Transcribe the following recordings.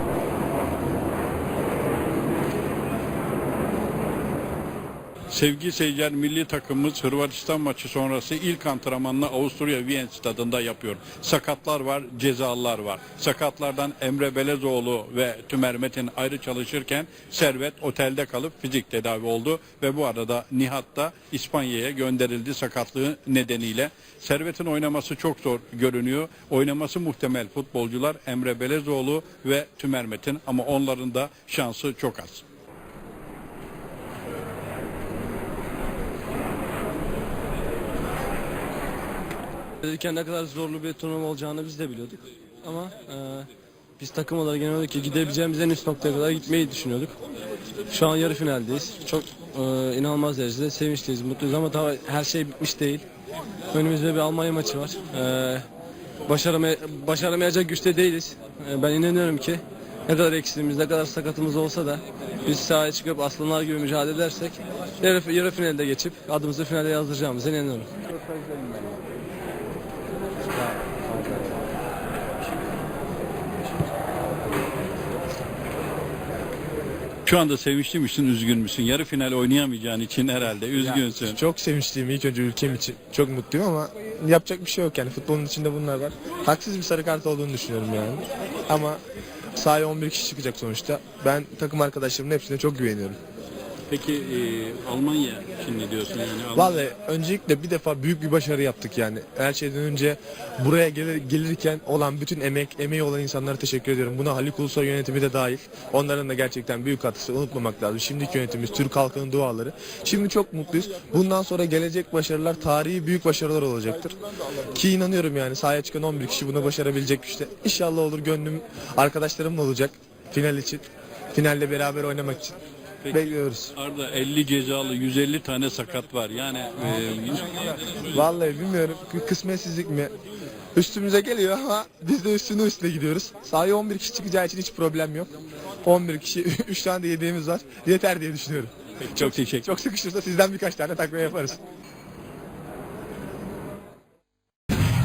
you Sevgili seyirciler milli takımımız Hırvatistan maçı sonrası ilk antrenmanını Avusturya Viyen stadında yapıyor. Sakatlar var, cezalılar var. Sakatlardan Emre Belezoğlu ve Tümer Metin ayrı çalışırken Servet otelde kalıp fizik tedavi oldu ve bu arada Nihat da İspanya'ya gönderildi sakatlığı nedeniyle. Servet'in oynaması çok zor görünüyor. Oynaması muhtemel futbolcular Emre Belezoğlu ve Tümer Metin ama onların da şansı çok az. Gelirken ne kadar zorlu bir turnuva olacağını biz de biliyorduk. Ama e, biz takım olarak genel olarak gidebileceğimiz en üst noktaya kadar gitmeyi düşünüyorduk. Şu an yarı finaldeyiz. Çok e, inanılmaz derecede sevinçliyiz, mutluyuz ama tabii her şey bitmiş değil. Önümüzde bir Almanya maçı var. E, başaramay başaramayacak güçte değiliz. E, ben inanıyorum ki ne kadar eksiğimiz, ne kadar sakatımız olsa da biz sahaya çıkıp aslanlar gibi mücadele edersek yarı, yarı finalde geçip adımızı finale yazdıracağımıza inanıyorum. Şu anda sevinçli misin, üzgün müsün? Yarı final oynayamayacağın için herhalde üzgünsün. Çok sevinçliyim ilk önce ülkem için. Çok mutluyum ama yapacak bir şey yok yani. Futbolun içinde bunlar var. Haksız bir sarı kart olduğunu düşünüyorum yani. Ama sahaya 11 kişi çıkacak sonuçta. Ben takım arkadaşlarımın hepsine çok güveniyorum. Peki e, Almanya ne diyorsun yani? Almanya- Vallahi öncelikle bir defa büyük bir başarı yaptık yani. Her şeyden önce buraya gelir, gelirken olan bütün emek, emeği olan insanlara teşekkür ediyorum. Buna Haluk Ulusoy yönetimi de dahil. Onların da gerçekten büyük katkısı unutmamak lazım. Şimdiki yönetimimiz, Türk halkının duaları. Şimdi çok mutluyuz. Bundan sonra gelecek başarılar tarihi büyük başarılar olacaktır. Ki inanıyorum yani sahaya çıkan 11 kişi bunu başarabilecek işte. İnşallah olur gönlüm arkadaşlarımla olacak final için. Finalde beraber oynamak için. Peki. Bekliyoruz. Arda 50 cezalı, 150 tane sakat var. Yani e, Vallahi bilmiyorum Kı- kısmetsizlik mi? Üstümüze geliyor ama biz de üstüne üstüne gidiyoruz. Sahaya 11 kişi çıkacağı için hiç problem yok. 11 kişi 3 tane de yediğimiz var. Yeter diye düşünüyorum. çok teşekkür Çok sıkışırsa sizden birkaç tane takviye yaparız.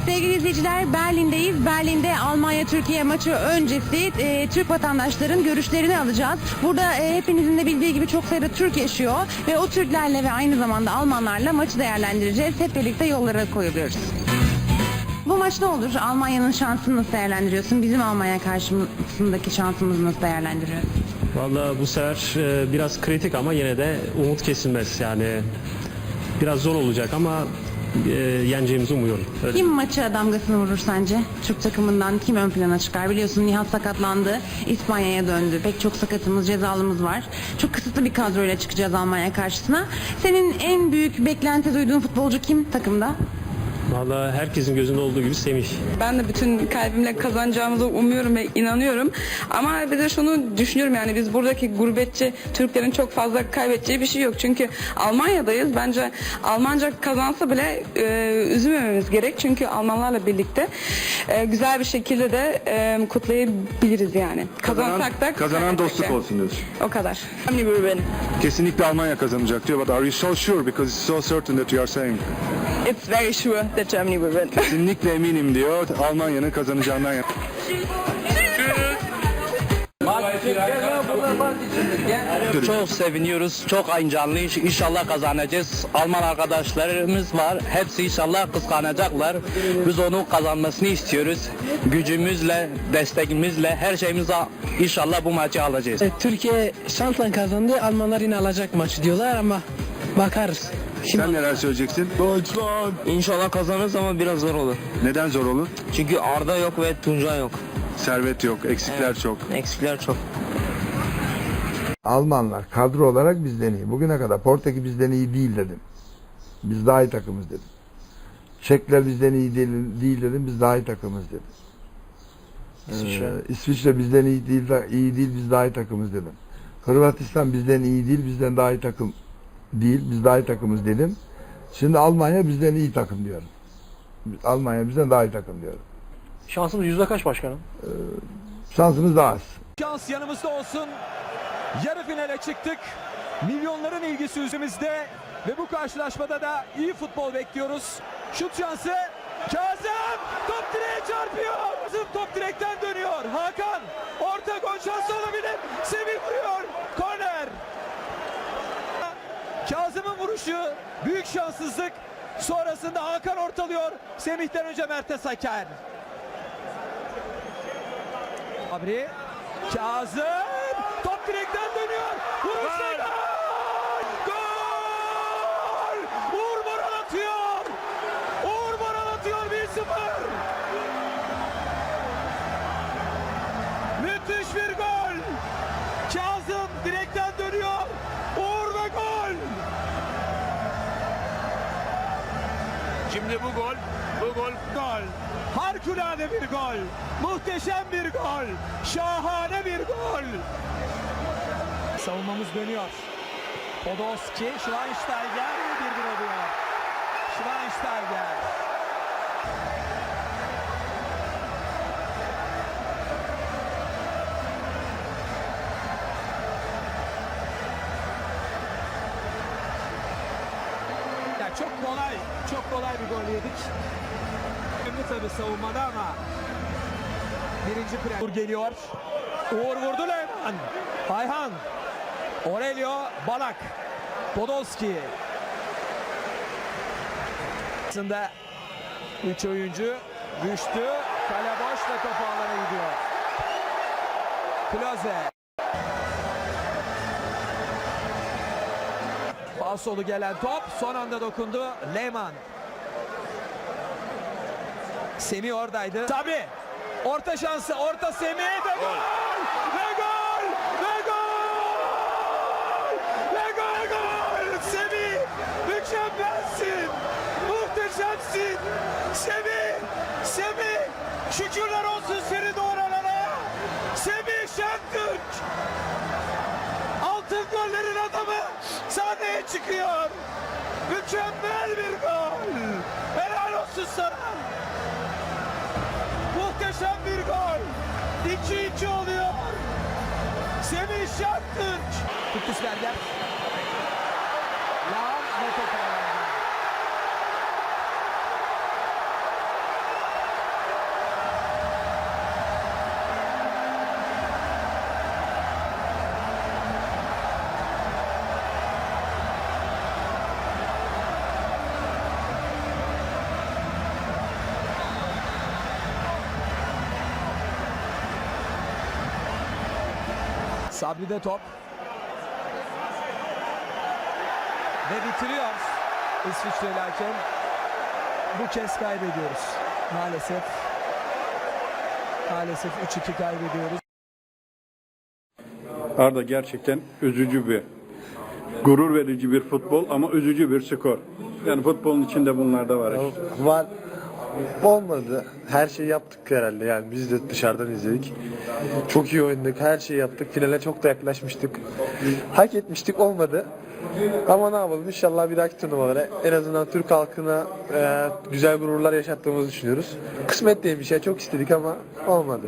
Sevgili izleyiciler Berlin'deyiz. Berlin'de Almanya-Türkiye maçı öncesi e, Türk vatandaşların görüşlerini alacağız. Burada e, hepinizin de bildiği gibi çok sayıda Türk yaşıyor ve o Türklerle ve aynı zamanda Almanlarla maçı değerlendireceğiz. Hep birlikte yollara koyuluyoruz. Bu maç ne olur? Almanya'nın şansını nasıl değerlendiriyorsun? Bizim Almanya karşısındaki şansımızı nasıl değerlendiriyorsun? Valla bu sefer e, biraz kritik ama yine de umut kesilmez. Yani biraz zor olacak ama e, yeneceğimizi umuyorum. Öyle. Kim maça damgasını vurur sence? Türk takımından kim ön plana çıkar? Biliyorsun Nihat sakatlandı. İspanya'ya döndü. Pek çok sakatımız, cezalımız var. Çok kısıtlı bir kadroyla çıkacağız Almanya karşısına. Senin en büyük beklenti duyduğun futbolcu kim takımda? Valla herkesin gözünde olduğu gibi Semih. Ben de bütün kalbimle kazanacağımızı umuyorum ve inanıyorum. Ama bir de şunu düşünüyorum yani biz buradaki gurbetçi Türklerin çok fazla kaybedeceği bir şey yok. Çünkü Almanya'dayız. Bence Almanca kazansa bile e, üzülmememiz gerek. Çünkü Almanlarla birlikte e, güzel bir şekilde de e, kutlayabiliriz yani. Kazansak da Kazanan kaybetsek dostluk de. olsun diyorsun. O kadar. Kesinlikle Almanya kazanacak diyor. But are you so sure? Because it's so certain that you are saying. It's very sure that Germany will win. Kesinlikle eminim diyor. Almanya'nın kazanacağından yana. Çok seviniyoruz. Çok heyecanlıyız. İnşallah kazanacağız. Alman arkadaşlarımız var. Hepsi inşallah kıskanacaklar. Biz onun kazanmasını istiyoruz. Gücümüzle, destekimizle, her şeyimizle inşallah bu maçı alacağız. Türkiye şansla kazandı. Almanlar yine alacak maçı diyorlar ama bakarız. Sen neler söyleyeceksin? İnşallah kazanırız ama biraz zor olur. Neden zor olur? Çünkü Arda yok ve Tunca yok. Servet yok, eksikler çok. Eksikler çok. Almanlar kadro olarak bizden iyi. Bugüne kadar Portekiz bizden iyi değil dedim. Biz daha iyi takımız dedim. Çekler bizden iyi değil, değil dedim. Biz daha iyi takımız dedim. İsviçre. İsviçre bizden iyi değil, iyi değil. Biz daha iyi takımız dedim. Hırvatistan bizden iyi değil. Bizden daha iyi takım değil. Biz daha iyi takımız dedim. Şimdi Almanya bizden iyi takım diyorum. Almanya bizden daha iyi takım diyorum. Şansımız yüzde kaç başkanım? Şansımız daha az. Şans yanımızda olsun. Yarı finale çıktık. Milyonların ilgisi üzerimizde ve bu karşılaşmada da iyi futbol bekliyoruz. Şut şansı. Kazım top direğe çarpıyor. Kazım top direkten dönüyor. Hakan orta gol şansı olabilir. Semih vuruyor. Korner. Kazım'ın vuruşu büyük şanssızlık. Sonrasında Hakan ortalıyor. Semih'ten önce Mertes Aker. Abri. Kazım. Bu gol, bu gol gol. Harikulade bir gol. Muhteşem bir gol. Şahane bir gol. Savunmamız dönüyor. Podolski, Schweinsteiger 1-1 oluyor. Schweinsteiger. Ya çok kolay, çok kolay bir gol yedik. Önemli tabii savunmada ama birinci prem geliyor. Uğur vurdu Leyman. Ayhan. Aurelio Balak. Podolski. Aslında 3 oyuncu düştü. Kale boş ve topu alana gidiyor. Klose. Falsolu gelen top son anda dokundu. Lehman. Semih oradaydı. Tabi. Orta şansı. Orta Semih ve gol. Ve gol. Ve gol. Ve gol. Gol. Semih. Mükemmelsin. Muhteşemsin. Semih. Semih. Şükürler olsun seni doğuranlara. Semih Şentürk. Altın gollerin adamı sahneye çıkıyor. Mükemmel bir gol. Helal olsun sana. Muhteşem bir gol. 2-2 oluyor. Semih Şentürk. Kutlusberger. Lan ve Sabri'de top. Ve bitiriyor İsviçreli hakem. Bu kez kaybediyoruz. Maalesef. Maalesef 3-2 kaybediyoruz. Arda gerçekten üzücü bir, gurur verici bir futbol ama üzücü bir skor. Yani futbolun içinde bunlar da var. işte. Var. Olmadı. Her şeyi yaptık herhalde yani biz de dışarıdan izledik. Çok iyi oynadık. Her şeyi yaptık. Finale çok da yaklaşmıştık. Hak etmiştik olmadı. Ama ne yapalım inşallah bir dahaki turnuvalara en azından Türk halkına e, güzel gururlar yaşattığımızı düşünüyoruz. Kısmet değilmiş ya çok istedik ama olmadı.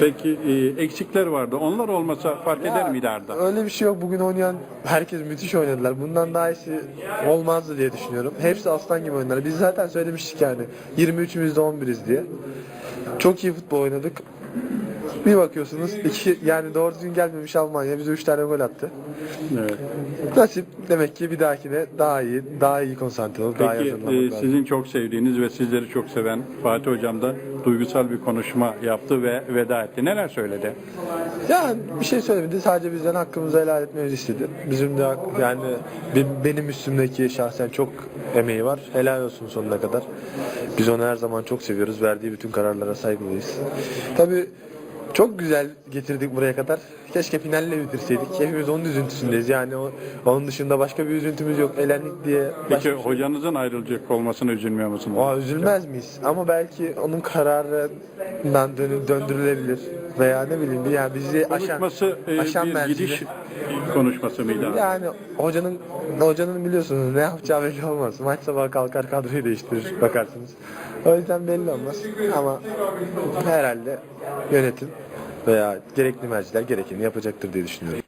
Peki e, eksikler vardı. Onlar olmasa fark eder miydi Arda? Öyle bir şey yok. Bugün oynayan herkes müthiş oynadılar. Bundan daha iyisi olmazdı diye düşünüyorum. Hepsi aslan gibi oynadılar. Biz zaten söylemiştik yani 23'ümüzde 11'iz diye. Çok iyi futbol oynadık. Bir bakıyorsunuz iki yani doğru düzgün gelmemiş Almanya bize 3 tane gol attı. Evet. Nasip demek ki bir dahakine daha iyi, daha iyi konsantre olup daha iyi Peki e, lazım. sizin çok sevdiğiniz ve sizleri çok seven Fatih Hocam da duygusal bir konuşma yaptı ve veda etti. Neler söyledi? Yani bir şey söylemedi. Sadece bizden hakkımızı helal etmemizi istedi. Bizim de hak- yani be- benim üstümdeki şahsen çok emeği var. Helal olsun sonuna kadar. Biz onu her zaman çok seviyoruz. Verdiği bütün kararlara saygılıyız. Tabii çok güzel getirdik buraya kadar. Keşke finalle bitirseydik. Hepimiz onun üzüntüsündeyiz. Yani o, onun dışında başka bir üzüntümüz yok. Elendik diye. başka Peki bir şey yok. hocanızın ayrılacak olmasına üzülmüyor musunuz? Aa, üzülmez miyiz? Ama belki onun kararından döndürülebilir. Veya ne bileyim yani bizi aşan, Konuşması e, aşan bir mercileri- gidiş konuşması mıydı? Yani hocanın hocanın biliyorsunuz ne yapacağı belli olmaz. Maç sabahı kalkar kadroyu değiştirir bakarsınız. O yüzden belli olmaz. Ama herhalde yönetim veya gerekli merciler gerekeni yapacaktır diye düşünüyorum.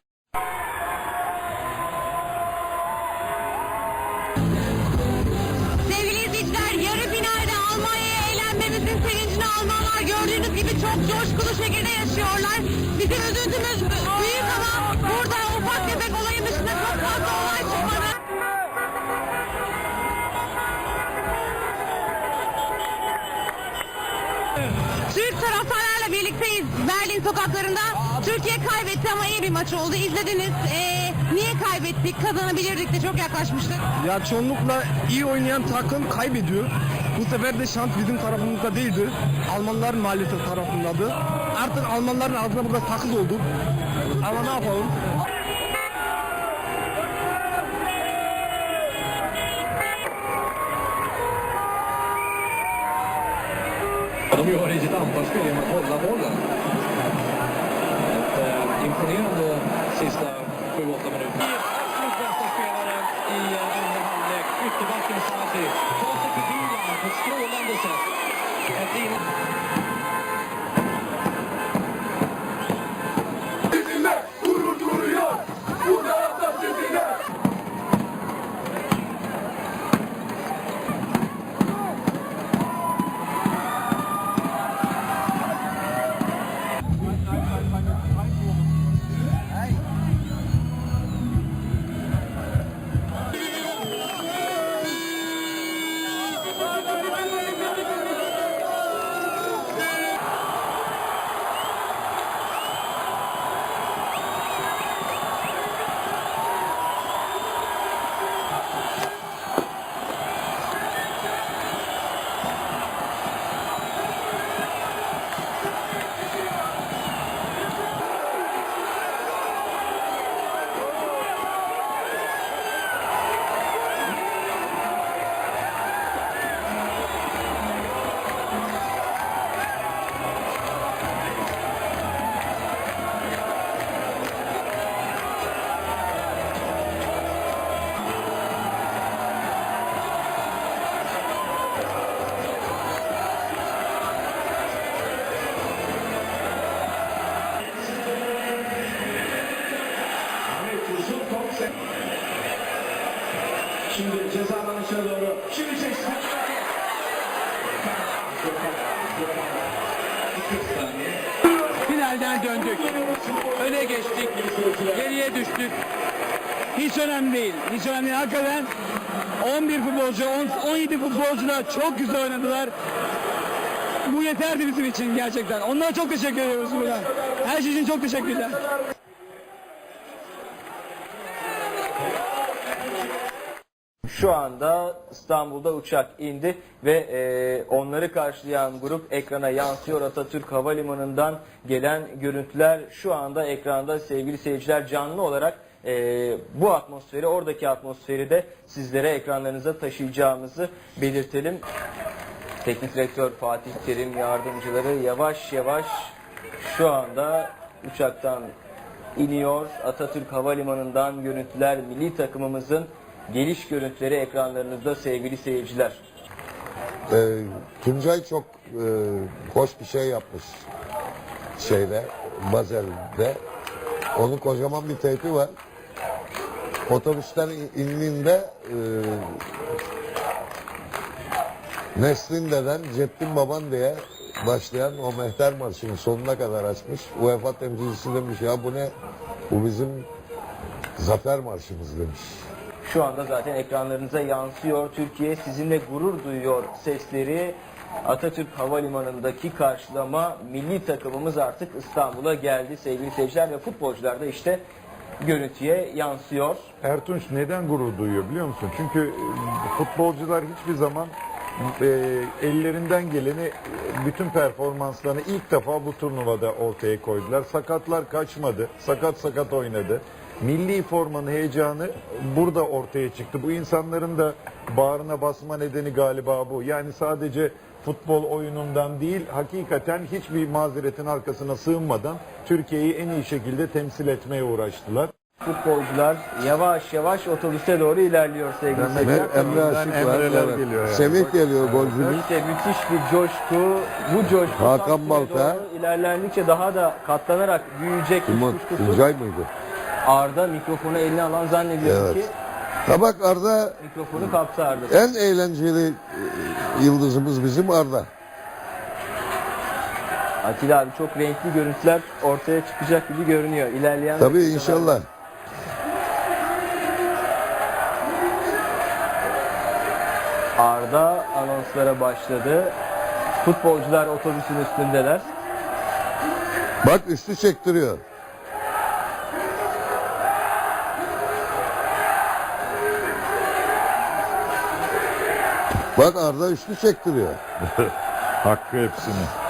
Birlikteyiz Berlin sokaklarında. Türkiye kaybetti ama iyi bir maç oldu. İzlediniz. Ee, niye kaybettik? Kazanabilirdik de çok yaklaşmıştık. Ya çoğunlukla iyi oynayan takım kaybediyor. Bu sefer de şans bizim tarafımızda değildi. Almanlar maalesef tarafındadı. Artık Almanların ağzına burada sakız olduk. Ama ne yapalım? De gör i sitt anfallsspel genom att hålla bollen. Ett eh, imponerande sista 7-8 minuter. Absolut bästa spelaren i eh, andra halvlek, ytterbacken Sadi, tar sig förbi honom på ett strålande sätt. Ett in... alanına doğru. Şimdi çeksin. Finalden döndük. Öne geçtik. Geriye düştük. Hiç önemli değil. Hiç önemli değil. Hakikaten 11 futbolcu, 10, 17 futbolcuyla çok güzel oynadılar. Bu yeterdi bizim için gerçekten. Onlara çok teşekkür ediyoruz buradan. Her şey için çok teşekkürler. Şu anda İstanbul'da uçak indi ve e, onları karşılayan grup ekrana yansıyor. Atatürk Havalimanı'ndan gelen görüntüler şu anda ekranda sevgili seyirciler canlı olarak e, bu atmosferi, oradaki atmosferi de sizlere ekranlarınıza taşıyacağımızı belirtelim. Teknik direktör Fatih Terim yardımcıları yavaş yavaş şu anda uçaktan iniyor. Atatürk Havalimanı'ndan görüntüler milli takımımızın geliş görüntüleri ekranlarınızda sevgili seyirciler. Ee, Tuncay çok e, hoş bir şey yapmış şeyde, Bazel'de. Onun kocaman bir teypi var. Otobüsten in- indiğinde e, Neslin deden, Ceddin baban diye başlayan o mehter marşını sonuna kadar açmış. UEFA temsilcisi demiş ya bu ne? Bu bizim zafer marşımız demiş. Şu anda zaten ekranlarınıza yansıyor. Türkiye sizinle gurur duyuyor sesleri. Atatürk Havalimanı'ndaki karşılama milli takımımız artık İstanbul'a geldi sevgili seyirciler ve futbolcular da işte görüntüye yansıyor. Ertunç neden gurur duyuyor biliyor musun? Çünkü e, futbolcular hiçbir zaman e, ellerinden geleni e, bütün performanslarını ilk defa bu turnuvada ortaya koydular. Sakatlar kaçmadı. Sakat sakat oynadı. Milli formanın heyecanı burada ortaya çıktı. Bu insanların da bağrına basma nedeni galiba bu. Yani sadece futbol oyunundan değil, hakikaten hiçbir mazeretin arkasına sığınmadan Türkiye'yi en iyi şekilde temsil etmeye uğraştılar. Futbolcular yavaş yavaş otobüse doğru ilerliyor sevgili seyirciler. Emre Aşık var. Emreler geliyor yani. Semih geliyor golcümüz. İşte müthiş bir coşku. Bu coşku Hakan Balta. ilerlendikçe daha da katlanarak büyüyecek Kim. Tuncay mıydı? Arda mikrofonu eline alan zannediyorum Evet. ki Tabak Arda mikrofonu kaptı Arda. en eğlenceli e, yıldızımız bizim Arda. Atilla abi çok renkli görüntüler ortaya çıkacak gibi görünüyor. İlerleyen Tabii dakikalarda. inşallah. Arda anonslara başladı. Futbolcular otobüsün üstündeler. Bak üstü çektiriyor. Bak Arda üstü çektiriyor. Hakkı hepsini.